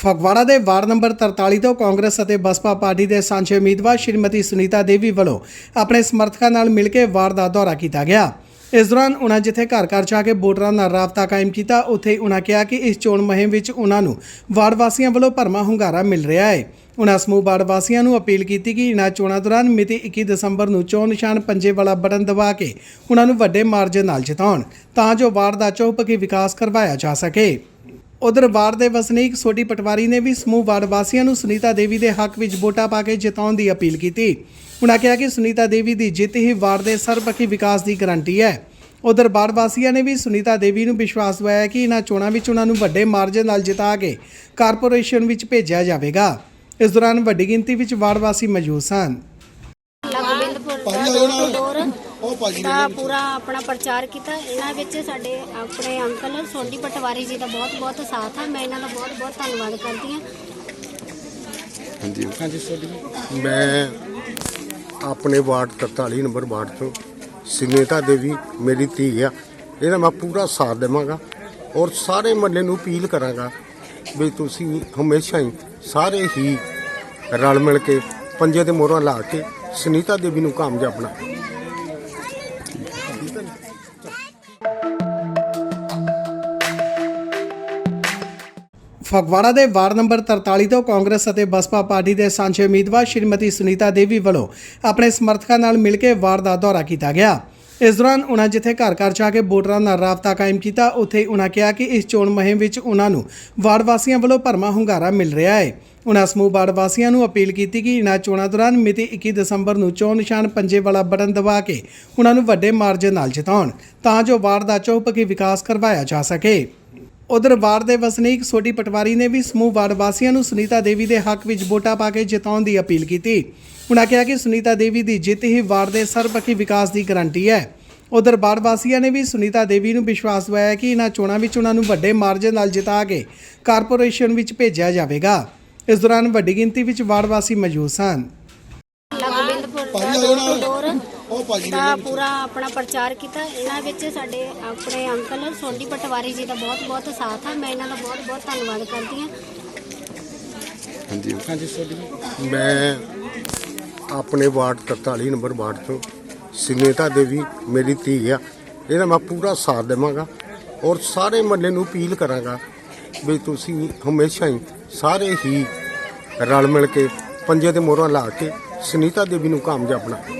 ਫਗਵਾੜਾ ਦੇ ward number 43 ਤੋਂ ਕਾਂਗਰਸ ਅਤੇ ਬਸਪਾ ਪਾਰਟੀ ਦੇ ਸਾਂਝੇ ਉਮੀਦਵਾਰ ਸ਼੍ਰੀਮਤੀ ਸੁਨੀਤਾ ਦੇਵੀ ਵੱਲੋਂ ਆਪਣੇ ਸਮਰਥਕਾਂ ਨਾਲ ਮਿਲ ਕੇ ਵਾਰਡ ਦਾ ਦੌਰਾ ਕੀਤਾ ਗਿਆ। ਇਸ ਦੌਰਾਨ ਉਨ੍ਹਾਂ ਜਿੱਥੇ ਘਰ ਘਰ ਜਾ ਕੇ ਵੋਟਰਾਂ ਨਾਲ ਰਾਬਤਾ ਕਾਇਮ ਕੀਤਾ, ਉੱਥੇ ਉਨ੍ਹਾਂ ਕਿਹਾ ਕਿ ਇਸ ਚੋਣ ਮੁਹਿੰਮ ਵਿੱਚ ਉਨ੍ਹਾਂ ਨੂੰ ਵਾਰਡ ਵਾਸੀਆਂ ਵੱਲੋਂ ਭਰਮਾ ਹੁੰਗਾਰਾ ਮਿਲ ਰਿਹਾ ਹੈ। ਉਨ੍ਹਾਂ ਸਮੂਹ ਵਾਰਡ ਵਾਸੀਆਂ ਨੂੰ ਅਪੀਲ ਕੀਤੀ ਕਿ ਇਨ੍ਹਾਂ ਚੋਣਾਂ ਦੌਰਾਨ ਮਿਤੀ 21 ਦਸੰਬਰ ਨੂੰ ਚੋਣ ਨਿਸ਼ਾਨ ਪੰਜੇ ਵਾਲਾ ਬਟਨ ਦਬਾ ਕੇ ਉਨ੍ਹਾਂ ਨੂੰ ਵੱਡੇ ਮਾਰਜਨ ਨਾਲ ਜਿਤਾਉਣ, ਤਾਂ ਜੋ ਵਾਰਡ ਦਾ ਚੌਪਕੀ ਵਿਕਾਸ ਕਰਵਾਇਆ ਜਾ ਸਕੇ। ਉਧਰ ਵਾਰਡ ਦੇ ਵਸਨੀਕ ਸੋਢੀ ਪਟਵਾਰੀ ਨੇ ਵੀ ਸਮੂਹ ਵਾਰਡ ਵਾਸੀਆਂ ਨੂੰ ਸੁਨੀਤਾ ਦੇਵੀ ਦੇ ਹੱਕ ਵਿੱਚ ਵੋਟਾਂ ਪਾ ਕੇ ਜਿਤਾਉਣ ਦੀ ਅਪੀਲ ਕੀਤੀ। ਉਹਨਾਂ ਕਿਹਾ ਕਿ ਸੁਨੀਤਾ ਦੇਵੀ ਦੀ ਜਿੱਤ ਹੀ ਵਾਰਡ ਦੇ ਸਰਬਪੱਖੀ ਵਿਕਾਸ ਦੀ ਗਾਰੰਟੀ ਹੈ। ਉਧਰ ਵਾਰਡ ਵਾਸੀਆਂ ਨੇ ਵੀ ਸੁਨੀਤਾ ਦੇਵੀ ਨੂੰ ਵਿਸ਼ਵਾਸ ਦਿਵਾਇਆ ਕਿ ਇਹਨਾਂ ਚੋਣਾਂ ਵਿੱਚ ਉਹਨਾਂ ਨੂੰ ਵੱਡੇ ਮਾਰਜਨ ਨਾਲ ਜਿਤਾ ਕੇ ਕਾਰਪੋਰੇਸ਼ਨ ਵਿੱਚ ਭੇਜਿਆ ਜਾਵੇਗਾ। ਇਸ ਦੌਰਾਨ ਵੱਡੀ ਗਿਣਤੀ ਵਿੱਚ ਵਾਰਡ ਵਾਸੀ ਮੌਜੂਦ ਸਨ। ਦਾ ਪੂਰਾ ਆਪਣਾ ਪ੍ਰਚਾਰ ਕੀਤਾ। ਇਹਨਾਂ ਵਿੱਚ ਸਾਡੇ ਆਪਣੇ ਅੰਕਲ ਸੋਢੀ ਪਟਵਾਰੀ ਜੀ ਦਾ ਬਹੁਤ ਬਹੁਤ ਸਾਥ ਹੈ ਮੈਂ ਇਹਨਾਂ ਦਾ ਬਹੁਤ ਬਹੁਤ ਧੰਨਵਾਦ ਕਰਦੀ ਹਾਂ। ਹਾਂਜੀ। ਹਾਂਜੀ ਸੋਡੀ ਮੈਂ ਆਪਣੇ ਵਾਰਡ 43 ਨੰਬਰ ਵਾਰਡ ਤੋਂ ਸੁਨੀਤਾ ਦੇਵੀ ਮੇਰੀ ਧੀ ਆ। ਇਹਦਾ ਮੈਂ ਪੂਰਾ ਸਾਥ ਦੇਵਾਂਗਾ ਔਰ ਸਾਰੇ ਮਹੱਲੇ ਨੂੰ ਅਪੀਲ ਕਰਾਂਗਾ ਵੀ ਤੁਸੀਂ ਹਮੇਸ਼ਾ ਹੀ ਸਾਰੇ ਹੀ ਰਲ ਮਿਲ ਕੇ ਪੰਜੇ ਤੇ ਮੋਹਰਾਂ ਲਾ ਕੇ ਸੁਨੀਤਾ ਦੇਵੀ ਨੂੰ ਕਾਮਯਾਬ ਬਣਾਓ ਫਗਵਾੜਾ ਦੇ ਵਾਰਡ ਨੰਬਰ 43 ਤੋਂ ਕਾਂਗਰਸ ਅਤੇ ਬਸਪਾ ਪਾਰਟੀ ਦੇ ਸਾਂਝੇ ਉਮੀਦਵਾਰ ਸ਼੍ਰੀਮਤੀ ਸੁਨੀਤਾ ਦੇਵੀ ਵੱਲੋਂ ਆਪਣੇ ਸਮਰਥਕਾਂ ਨਾਲ ਮਿਲ ਕੇ ਵਾਰਡ ਦਾ ਦੌਰਾ ਕੀਤਾ ਗਿਆ। ਇਸ ਦੌਰਾਨ ਉਨ੍ਹਾਂ ਜਿੱਥੇ ਘਰ ਘਰ ਜਾ ਕੇ ਵੋਟਰਾਂ ਨਾਲ ਰਾਬਤਾ ਕਾਇਮ ਕੀਤਾ, ਉੱਥੇ ਉਨ੍ਹਾਂ ਕਿਹਾ ਕਿ ਇਸ ਚੋਣ ਮੁਹਿੰਮ ਵਿੱਚ ਉਨ੍ਹਾਂ ਨੂੰ ਵਾਰਡ ਵਾਸੀਆਂ ਵੱਲੋਂ ਭਰਮਾ ਹੁੰਗਾਰਾ ਮਿਲ ਰਿਹਾ ਹੈ। ਉਨ੍ਹਾਂ ਸਮੂਹ ਵਾਰਡ ਵਾਸੀਆਂ ਨੂੰ ਅਪੀਲ ਕੀਤੀ ਕਿ ਇਨ੍ਹਾਂ ਚੋਣਾਂ ਦੌਰਾਨ ਮਿਤੀ 21 ਦਸੰਬਰ ਨੂੰ ਚੋਣ ਨਿਸ਼ਾਨ ਪੰਜੇ ਵਾਲਾ ਬਟਨ ਦਬਾ ਕੇ ਉਨ੍ਹਾਂ ਨੂੰ ਵੱਡੇ ਮਾਰਜਨ ਨਾਲ ਜਿਤਾਉਣ, ਤਾਂ ਜੋ ਵਾਰਡ ਦਾ ਚੌਪਕੀ ਵਿਕਾਸ ਕਰਵਾਇਆ ਜਾ ਸਕੇ। ਉਧਰ ਵਾਰਡ ਦੇ ਵਸਨੀਕ ਸੋਢੀ ਪਟਵਾਰੀ ਨੇ ਵੀ ਸਮੂਹ ਵਾਰਡ ਵਾਸੀਆਂ ਨੂੰ ਸੁਨੀਤਾ ਦੇਵੀ ਦੇ ਹੱਕ ਵਿੱਚ ਵੋਟਾਂ ਪਾ ਕੇ ਜਿਤਾਉਣ ਦੀ ਅਪੀਲ ਕੀਤੀ। ਉਨ੍ਹਾਂ ਕਿਹਾ ਕਿ ਸੁਨੀਤਾ ਦੇਵੀ ਦੀ ਜਿੱਤ ਹੀ ਵਾਰਡ ਦੇ ਸਰਬਪੱਖੀ ਵਿਕਾਸ ਦੀ ਗਾਰੰਟੀ ਹੈ। ਉਧਰ ਵਾਰਡ ਵਾਸੀਆਂ ਨੇ ਵੀ ਸੁਨੀਤਾ ਦੇਵੀ ਨੂੰ ਵਿਸ਼ਵਾਸ ਦਿਵਾਇਆ ਕਿ ਇਹਨਾਂ ਚੋਣਾਂ ਵਿੱਚ ਉਹਨਾਂ ਨੂੰ ਵੱਡੇ ਮਾਰਜਨ ਨਾਲ ਜਿਤਾ ਕੇ ਕਾਰਪੋਰੇਸ਼ਨ ਵਿੱਚ ਭੇਜਿਆ ਜਾਵੇਗਾ। ਇਸ ਦੌਰਾਨ ਵੱਡੀ ਗਿਣਤੀ ਵਿੱਚ ਵਾਰਡ ਵਾਸੀ ਮੌਜੂਦ ਸਨ। ਦਾ ਪੂਰਾ ਆਪਣਾ ਪ੍ਰਚਾਰ ਕੀਤਾ। ਇਹਨਾਂ ਵਿੱਚ ਸਾਡੇ ਆਪਣੇ ਅੰਕਲ ਸੋਢੀ ਪਟਵਾਰੀ ਜੀ ਦਾ ਬਹੁਤ ਬਹੁਤ ਸਾਥ ਹੈ ਮੈਂ ਇਹਨਾਂ ਦਾ ਬਹੁਤ ਬਹੁਤ ਧੰਨਵਾਦ ਕਰਦੀ ਹਾਂ। ਹਾਂਜੀ। ਹਾਂਜੀ ਸੋਡੀ ਮੈਂ ਆਪਣੇ ਵਾਰਡ 43 ਨੰਬਰ ਵਾਰਡ ਤੋਂ ਸੁਨੀਤਾ ਦੇਵੀ ਮੇਰੀ ਧੀ ਆ। ਇਹਦਾ ਮੈਂ ਪੂਰਾ ਸਾਥ ਦੇਵਾਂਗਾ ਔਰ ਸਾਰੇ ਮਹੱਲੇ ਨੂੰ ਅਪੀਲ ਕਰਾਂਗਾ ਵੀ ਤੁਸੀਂ ਹਮੇਸ਼ਾ ਹੀ ਸਾਰੇ ਹੀ ਰਲ ਮਿਲ ਕੇ ਪੰਜੇ ਤੇ ਮੋਹਰਾਂ ਲਾ ਕੇ ਸੁਨੀਤਾ ਦੇਵੀ ਨੂੰ ਕਾਮਯਾਬ ਬਣਾਇਆ